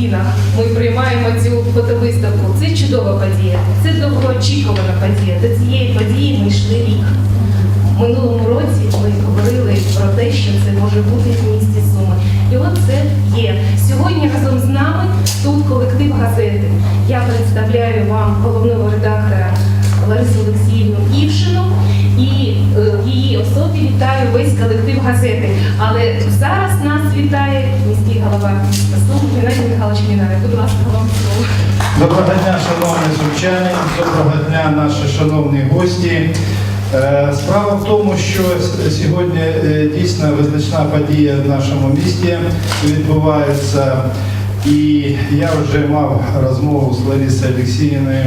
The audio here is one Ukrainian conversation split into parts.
стінах ми приймаємо цю фотовиставку. Це чудова подія, це довгоочікувана подія. До цієї події ми йшли рік. Минулому році ми говорили про те, що це може бути в місті Суми. І от це є. Сьогодні разом з нами тут колектив газети. Я представляю вам головного редактора Ларису Олексіївну Івшину і е, її особі вітаю весь колектив газети. Але зараз нас вітає міський голова Сум Геннадій Михайлович Мінарик. Будь ласка, вам слово. Доброго дня, шановні сумчани, доброго дня, наші шановні гості. Е, Справа в тому, що сьогодні е, дійсно визначна подія в нашому місті відбувається. І я вже мав розмову з Ларисою Олексіївною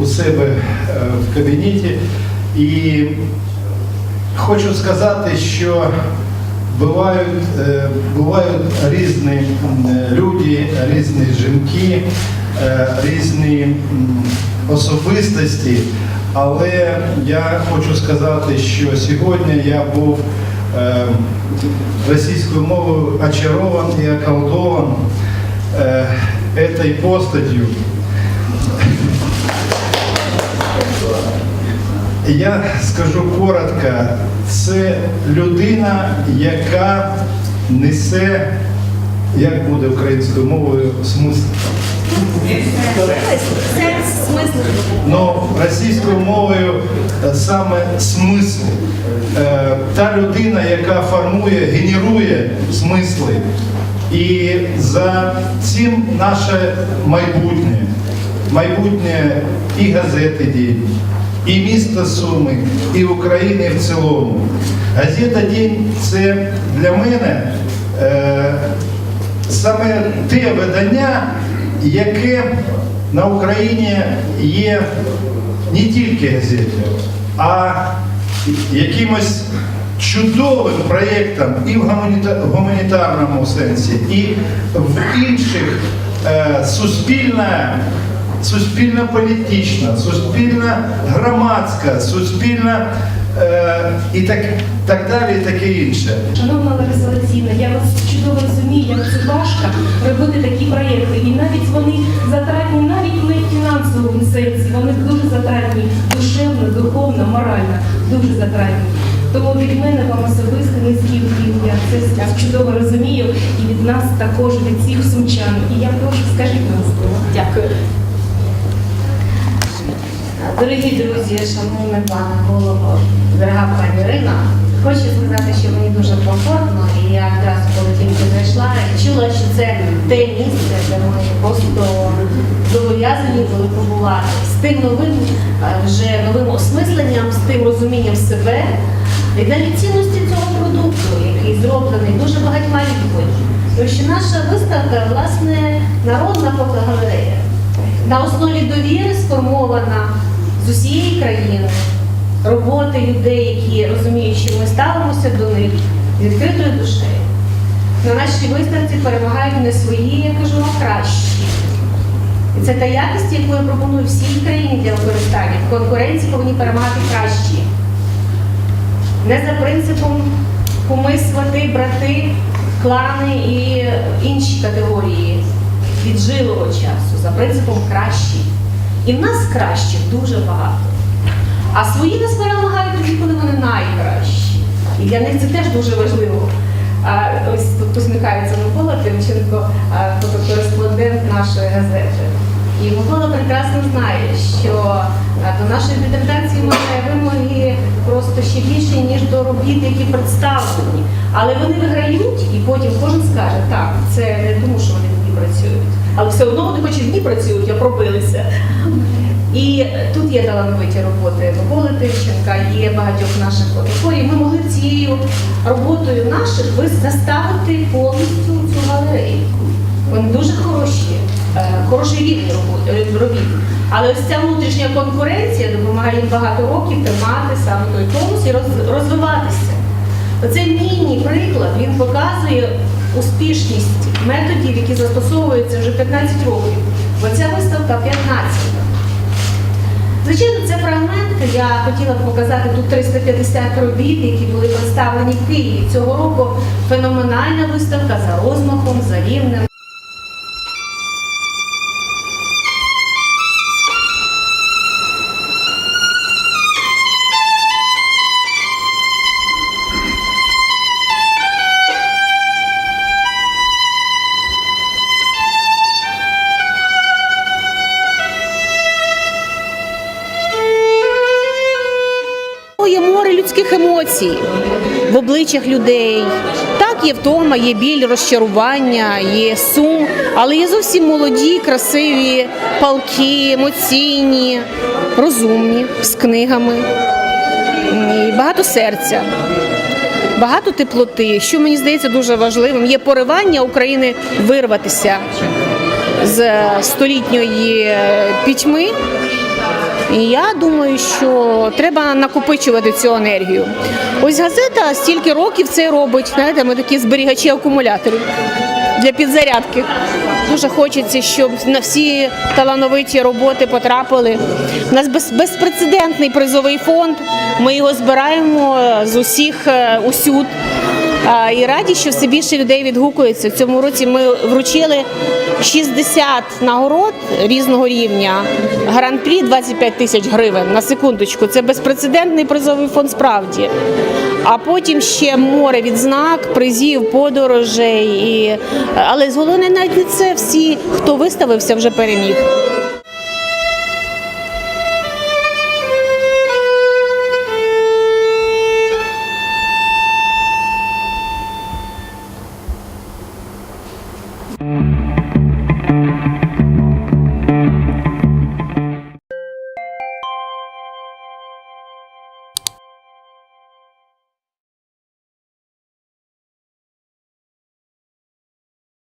у себе в кабінеті. І хочу сказати, що бувають, е, бувають різні люди, різні жінки, е, різні особистості, але я хочу сказати, що сьогодні я був е, російською мовою очарован і околдован е, этой Я скажу коротко, це людина, яка несе, як буде українською мовою, смисл. Но російською мовою е, саме смисл. Е, Та людина, яка формує, генерує смисли. І за цим наше майбутнє. Майбутнє і газети «День», і міста Суми, і України в цілому. Газета «День» – це для мене е, саме те видання, яке на Україні є не тільки газетою, а якимось чудовим проєктом і в гуманітарному сенсі, і в інших е, суспільна, суспільно-політична, суспільно-громадська, суспільна е, і так, так далі, і таке інше. Шановна Лариса Олексійовна, я вас чудово розумію, як це важко робити такі проєкти. І навіть вони затратні, навіть не в фінансовому сенсі, вони дуже затратні душевно, духовно, морально, дуже затратні. Тому від мене вам особисто низький уклін, я це чудово розумію, і від нас також, від всіх сумчан. І я прошу, скажіть нам слово. Дякую. Дорогі друзі, шановний пане голово, дорога пані Ірина, хочу сказати, що мені дуже комфортно, і я одразу, коли тільки зайшла, чула, що це те місце, де ми просто зобов'язані були побувати з тим новим е, вже новим осмисленням, з тим розумінням себе і навіть цінності цього продукту, який зроблений дуже багатьма людьми. Тому що наша виставка, власне, народна фотогалерея на основі довіри сформована з усієї країни, роботи людей, які розуміють, що ми ставимося до них з відкритою душею. На нашій виставці перемагають не свої, я кажу, а кращі. І це та якість, яку я пропоную всій країні для використання. В конкуренції повинні перемагати кращі. Не за принципом куми, свати, брати, клани і інші категорії віджилого часу, за принципом кращі. І в нас кращих дуже багато. А свої нас перемагають тоді, коли вони найкращі. І для них це теж дуже важливо. А, ось тут посміхається Микола Тимченко, фотокореспондент нашої газети. І Микола прекрасно знає, що до нашої дисертації має вимоги просто ще більше, ніж до робіт, які представлені. Але вони виграють, і потім кожен скаже, так, це не тому, що вони працюють. Але все одно вони хоч і дні працюють, а пробилися. І тут є талановиті роботи Миколи Тищенка, є багатьох наших фотофорів. Ми могли цією роботою наших заставити повністю цю галерею. Вони дуже хороші, е, хороший рівень робіт. Але ось ця внутрішня конкуренція допомагає їм багато років тримати саме той тонус і розвиватися. Оцей міні-приклад він показує успішність методів, які застосовуються вже 15 років. Бо ця виставка 15. Звичайно, це фрагмент. Я хотіла б показати тут 350 робіт, які були представлені в Києві. Цього року феноменальна виставка за розмахом, за рівнем. Емоції в обличчях людей. Так, є втома, є біль, розчарування, є сум, але є зовсім молоді, красиві, палки, емоційні, розумні, з книгами, і багато серця. Багато теплоти, що мені здається дуже важливим, є поривання України вирватися з столітньої пітьми. І я думаю, що треба накопичувати цю енергію. Ось газета стільки років це робить. Знаєте, ми такі зберігачі акумуляторів для підзарядки. Дуже хочеться, щоб на всі талановиті роботи потрапили. У нас без, безпрецедентний призовий фонд. Ми його збираємо з усіх е, усюд. І раді, що все більше людей відгукується. В цьому році ми вручили 60 нагород різного рівня. Гран-прі 25 тисяч гривень на секундочку. Це безпрецедентний призовий фонд справді. А потім ще море відзнак, призів, подорожей. І... Але головне навіть не це всі, хто виставився, вже переміг.